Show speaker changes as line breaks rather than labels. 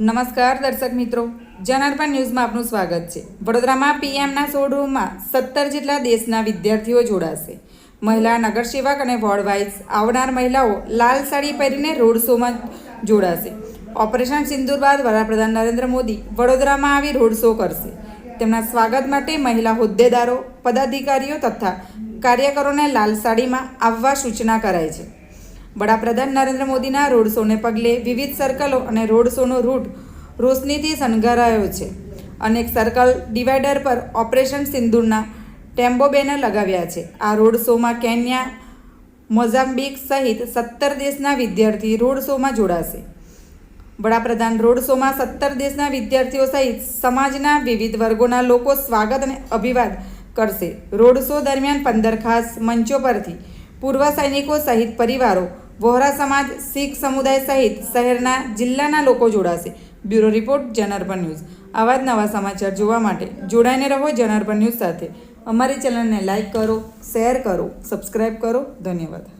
નમસ્કાર દર્શક મિત્રો. જનાર્પણ ન્યૂઝમાં આપનું સ્વાગત છે. વડોદરામાં પીએમના શોરૂમમાં સત્તર જેટલા દેશના વિદ્યાર્થીઓ જોડાશે. મહિલા નગરસેવક અને વોર્ડ વાઇઝ આવનાર મહિલાઓ લાલ સાડી પહેરીને રોડ શોમાં જોડાશે. ઓપરેશન સિંદુર બાદ વડાપ્રધાન નરેન્દ્ર મોદી વડોદરામાં આવી રોડ શો કરશે. તેમના સ્વાગત માટે મહિલા હોદ્દેદારો, પદાધિકારીઓ તથા કાર્યકરોને લાલ સાડીમાં આવવા સૂચના કરાઈ છે. વડાપ્રધાન નરેન્દ્ર મોદીના રોડ શોને પગલે વિવિધ સર્કલો અને રોડ શોનો રૂટ રોશનીથી શણગારાયો છે. અનેક સર્કલ ડિવાઈડર પર ઓપરેશન સિંદૂરના ટેમ્બો બેનર લગાવ્યા છે. આ રોડ શોમાં કેન્યા, મોઝામ્બિક સહિત સત્તર દેશના વિદ્યાર્થી રોડ શોમાં જોડાશે. વડાપ્રધાન રોડ શોમાં સત્તર દેશના વિદ્યાર્થીઓ સહિત સમાજના વિવિધ વર્ગોના લોકો સ્વાગત અને અભિવાદ કરશે. રોડ શો દરમિયાન પંદર ખાસ મંચો પરથી પૂર્વ સૈનિકો સહિત પરિવારો, વોહરા સમાજ, શીખ સમુદાય સહિત શહેરના જિલ્લાના લોકો જોડાશે. Bureau report Janarpan news. આવા જ નવા સમાચાર જોવા માટે જોડાઈને રહો જનાર્પણ ન્યૂઝ સાથે. અમારી ચેનલને લાઇક કરો, શેર કરો સબસ્ક્રાઈબ કરો. ધન્યવાદ.